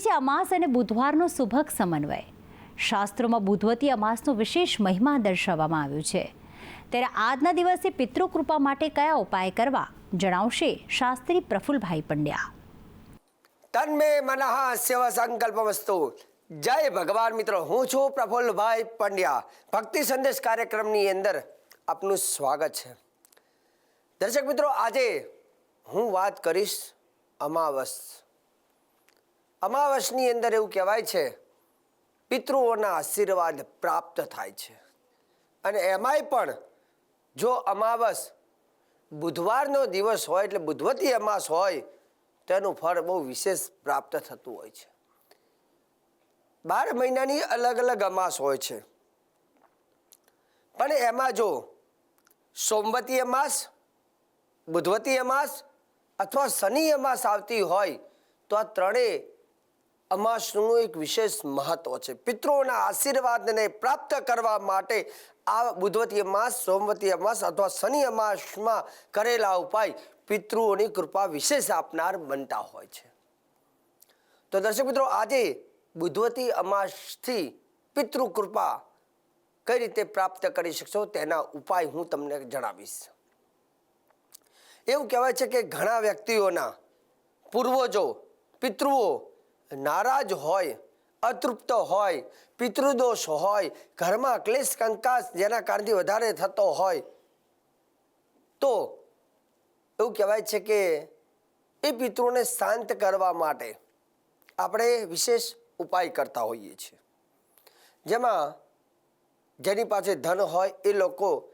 છે અમાસ અને બુધવારનો સુભગ સમન્વય. શાસ્ત્રોમાં બુધવતી અમાસનો વિશેષ મહિમા દર્શાવવામાં આવ્યું છે. ત્યારે આજના દિવસે પિતૃકૃપા માટે કયા ઉપાય કરવા જણાવશે શાસ્ત્રી પ્રફુલભાઈ પંડ્યા. તન્મે મનઃ સેવ સંકલ્પમસ્તુ જય ભગવાન મિત્રો, હું છું પ્રફુલ્લભાઈ પંડ્યા. ભક્તિ સંદેશ કાર્યક્રમની અંદર આપનું સ્વાગત છે. દર્શક મિત્રો, આજે હું વાત કરીશ અમાવસ. અમાવસની અંદર એવું કહેવાય છે, પિતૃઓના આશીર્વાદ પ્રાપ્ત થાય છે. અને એમાંય પણ જો અમાવસ બુધવારનો દિવસ હોય એટલે બુધવતી અમાસ હોય તેનું ફળ બહુ વિશેષ પ્રાપ્ત થતું હોય છે. બાર મહિનાની અલગ અલગ અમાસ હોય છે. પણ એમાં જો સોમવતી અમાસ, બુધવતી અમાસ અથવા શનિ અમાસ આવતી હોય, તો આ ત્રણેય અમાસનું એક વિશેષ મહત્વ છે. પિતૃઓના આશીર્વાદને પ્રાપ્ત કરવા માટે આ બુધવતી અમાસ, સોમવતી અમાસ અથવા શનિ અમાસમાં કરેલા ઉપાય પિતૃઓની કૃપા વિશેષ આપનાર બનતા હોય છે. તો દર્શક મિત્રો, આજે બુધવતી અમાસથી પિતૃ કૃપા કઈ રીતે પ્રાપ્ત કરી શકશો તેના ઉપાય હું તમને જણાવીશ. એવું કહેવાય છે કે ઘણા વ્યક્તિઓના પૂર્વજો, પિતૃઓ નારાજ હોય, અતૃપ્ત હોય, પિતૃદોષ હોય, ઘરમાં ક્લેશ કંકાસ જેના કારણથી વધારે થતો હોય, તો એવું કહેવાય છે કે એ પિતૃને શાંત કરવા માટે આપણે વિશેષ ઉપાય કરતા હોઈએ છીએ. જેમાં જેની પાસે ધન હોય એ લોકો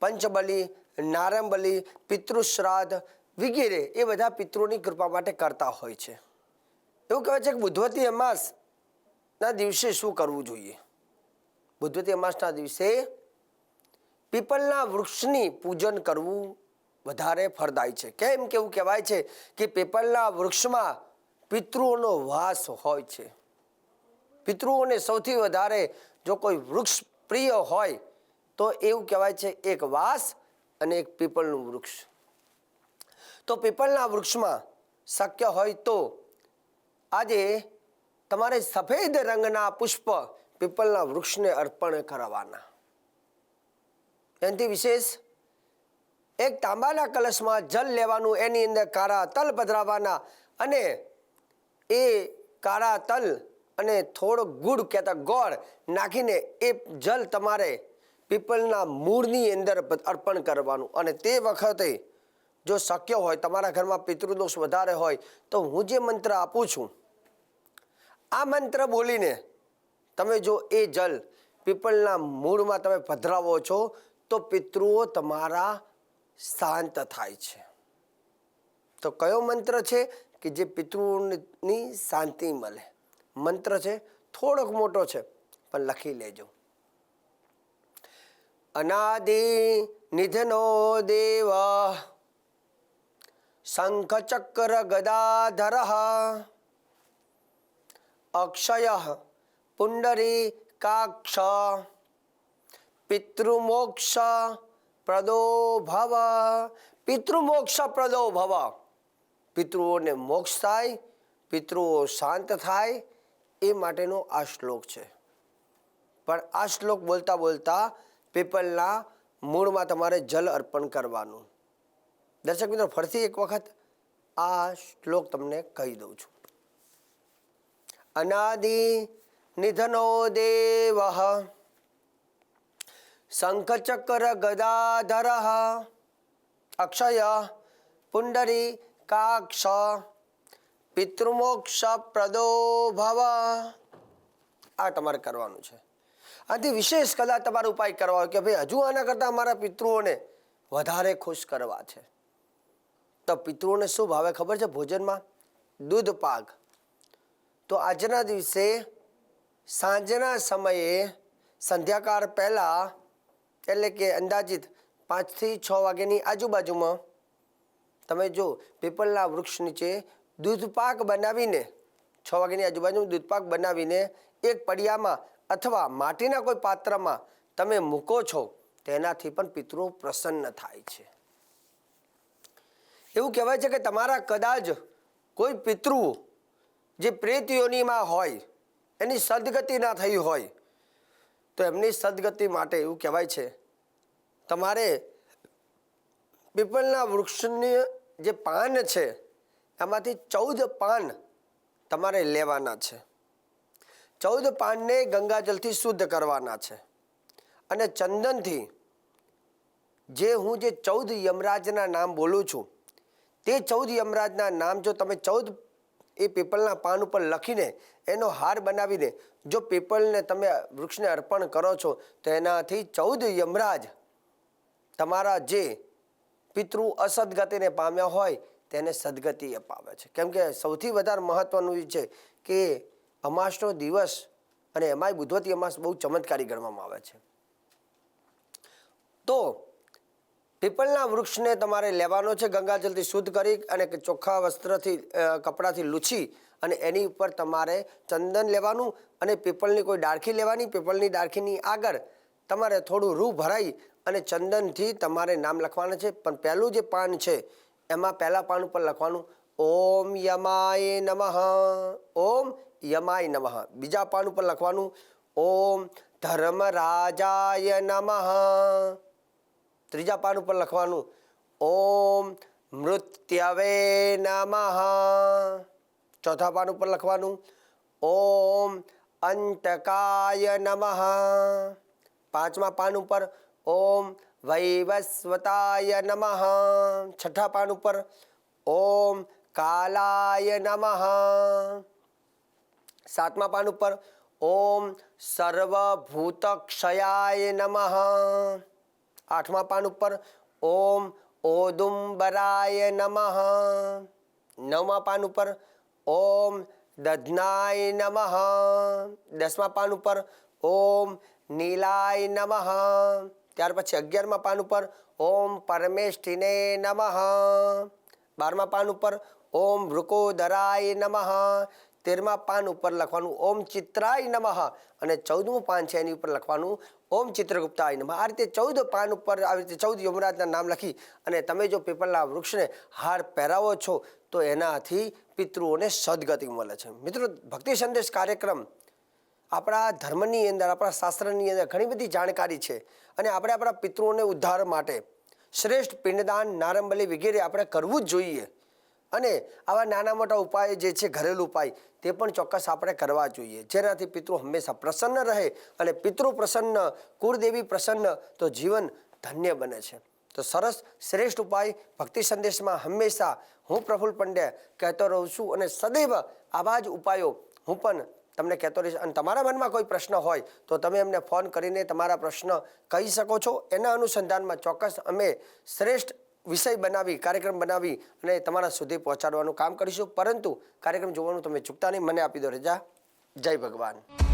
પંચબલી, નારંબલી, પિતૃશ્રાદ્ધ વગેરે એ બધા પિતૃની કૃપા માટે કરતા હોય છે. એવું કહેવાય છે કે બુધવતી અમાસના દિવસે શું કરવું જોઈએ? બુધવતી અમાસના દિવસે પીપલના વૃક્ષની પૂજન કરવું વધારે ફળદાય છે. કેમ કે એવું કહેવાય છે કે પીપલના વૃક્ષમાં પિતૃઓનો વાસ હોય છે. પિતૃઓને સૌથી વધારે જો કોઈ વૃક્ષ પ્રિય હોય તો એવું કહેવાય છે એક વાસ અને એક પીપળનું વૃક્ષ. તો પીપળના વૃક્ષમાં શક્ય હોય તો આજે તમારે સફેદ રંગના પુષ્પ પીપલના વૃક્ષને અર્પણ કરવાના. એનાથી વિશેષ, એક તાંબાના કલશમાં જલ લેવાનું એની અંદર કાળા તલ પધરાવવાના અને એ કાળા તલ અને થોડો ગુડ કહેતા ગોળ નાખીને એ જલ તમારે પીપલના મૂળની અંદર અર્પણ કરવાનું. અને તે વખતે જો શક્ય હોય, તમારા ઘરમાં પિતૃદોષ વધારે હોય, તો હું જે મંત્ર આપું છું આ મંત્ર બોલીને તમે જો એ જલ પીપળના મૂળમાં તમે પધરાવો છો, તો પિતૃઓ તમારા શાંત થાય છે. તો કયો મંત્ર છે કે જે પિતૃની શાંતિ મળે? મંત્ર છે, થોડોક મોટો છે, પણ લખી લેજો. અનાદિ નિધનો દેવ શંખ ચક્ર ગદાધર અક્ષય પુંડરી કાક્ષ પિતૃમોક્ષ પ્રદો ભવ પિતૃમોક્ષ પ્રદો ભવ પિતૃઓને મોક્ષ થાય પિતૃઓ શાંત થાય એ માટેનો આ શ્લોક છે. પણ આ શ્લોક બોલતા બોલતા પીપલના મૂળમાં તમારે જલ અર્પણ કરવાનું. દર્શક મિત્રો, ફરીથી એક વખત આ શ્લોક તમને કહી દઉં છું. અનાદિ નિધનો દેવ। શંખચક્ર ગદાધર। અક્ષય પુંડરી કાક્ષ। પિતૃમોક્ષ પ્રદો ભવ। આ તમારે કરવાનું છે। આથી વિશેષ કદાચ તમારે ઉપાય કરવા કે ભાઈ હજુ આના કરતાં અમારા પિતૃઓને વધારે ખુશ કરવા છે। તો પિતૃઓને શું ભાવે ખબર છે? ભોજનમાં દૂધ પાક તો આજના દિવસે સાંજના સમયે સંધ્યાકાળ પહેલાં, એટલે કે અંદાજિત પાંચથી છ વાગ્યાની આજુબાજુમાં તમે જો પીપળના વૃક્ષ નીચે દૂધપાક બનાવીને, છ વાગ્યાની આજુબાજુ દૂધપાક બનાવીને એક પડિયામાં અથવા માટીના કોઈ પાત્રમાં તમે મૂકો છો, તેનાથી પણ પિતૃ પ્રસન્ન થાય છે. એવું કહેવાય છે કે તમારા કદાચ કોઈ પિતૃ જે પ્રેત હોય, એની સદગતિ ના થઈ હોય, તો એમની સદગતિ માટે એવું કહેવાય છે, તમારે પીપળના વૃક્ષની જે પાન છે, એમાંથી ચૌદ પાન તમારે લેવાના છે. ચૌદ પાનને ગંગાજલથી શુદ્ધ કરવાના છે. અને ચંદનથી જે હું જે ચૌદ યમરાજના નામ બોલું છું, તે ચૌદ યમરાજના નામ જો તમે ચૌદ એ પીપળના પાન ઉપર લખીને એનો હાર બનાવીને જો પીપળને તમે વૃક્ષને અર્પણ કરો છો, તો એનાથી ચૌદ યમરાજ તમારા જે પિતૃ અસદગતિને પામ્યા હોય, તેને સદગતિ અપાવે છે. કેમ કે સૌથી વધારે મહત્વનું એ છે કે અમાસનો દિવસ અને એમાંય બુધવતી અમાસ બહુ ચમત્કારી ગણવામાં આવે છે. તો પીપળના વૃક્ષને તમારે લેવાનો છે ગંગાજલથી શુદ્ધ કરી અને ચોખ્ખા વસ્ત્રથી કપડાંથી લૂછી અને એની ઉપર તમારે ચંદન લેવાનું અને પીપળની કોઈ ડાળખી લેવાની, પીપળની ડાળખીની આગળ તમારે થોડું રૂ ભરાઈ અને ચંદનથી તમારે નામ લખવાના છે. પણ પહેલું જે પાન છે, એમાં પહેલાં પાન ઉપર લખવાનું, ઓમ યમાય નમઃ, ઓમ યમાય નમઃ. બીજા પાન ઉપર લખવાનું, ઓમ ધર્મરાજાય નમઃ. ત્રીજા પાન ઉપર લખવાનું, ઓમ મૃત્યવે નમઃ. ચોથા પાન ઉપર લખવાનું, ઓમ અંતકાય નમઃ. પાંચમા પાન ઉપર, ઓમ વૈવસ્વતાય નમઃ. છઠ્ઠા પાન ઉપર, ઓમ કાલાય નમઃ. સાતમા પાન ઉપર, ઓમ સર્વભૂતક્ષયાય નમઃ. આઠમા પાન ઉપર ઓમ ઓદુંબરાય નમઃ. નવમા પાન ઉપર ઓમ દધનાય નમઃ. દસમા પાન ઉપર ઓમ નીલાય નમઃ. ત્યાર પછી અગિયારમા પાન ઉપર ઓમ પરમેષ્ઠિને નમઃ. બારમા પાન ઉપર ઓમ વૃકોદરાય નમઃ. તેરમા પાન ઉપર લખવાનું ઓમ ચિત્રાય નમઃ અને ચૌદમું પાન છે એની ઉપર લખવાનું ઓમ ચિત્રગુપ્તાય નમઃ. આ રીતે ચૌદ પાન ઉપર આવી રીતે ચૌદ યમરાજના નામ લખી અને તમે જો પીપળના વૃક્ષને હાર પહેરાવો છો, તો એનાથી પિતૃઓને સદગતિ મળે છે. મિત્રો, ભક્તિ સંદેશ કાર્યક્રમ આપણા ધર્મની અંદર, આપણા શાસ્ત્રની અંદર ઘણી બધી જાણકારી છે અને આપણે આપણા પિતૃઓને ઉદ્ધાર માટે શ્રેષ્ઠ પિંડદાન, નારંબલી વગેરે આપણે કરવું જ જોઈએ. અને આવા નાના મોટા ઉપાય જે છે, ઘરેલું ઉપાય, તે પણ ચોક્કસ આપણે કરવા જોઈએ. જેનાથી પિતૃ હંમેશા પ્રસન્ન રહે અને પિતૃ પ્રસન્ન, કુળદેવી પ્રસન્ન, તો જીવન ધન્ય બને છે. તો સરસ, શ્રેષ્ઠ ઉપાય ભક્તિ સંદેશમાં હંમેશા હું પ્રફુલ્લ પંડ્યા કહેતો રહું છું અને સદૈવ આવા જ ઉપાયો હું પણ તમને કહેતો રહીશ. અને તમારા મનમાં કોઈ પ્રશ્ન હોય, તો તમે અમને ફોન કરીને તમારા પ્રશ્ન કહી શકો છો. એના અનુસંધાનમાં ચોક્કસ અમે શ્રેષ્ઠ વિષય બનાવી, કાર્યક્રમ બનાવી અને તમારા સુધી પહોંચાડવાનું કામ કરીશું. પરંતુ કાર્યક્રમ જોવાનું તમે ચૂકતા નહીં. મને આપી દો રજા. જય ભગવાન.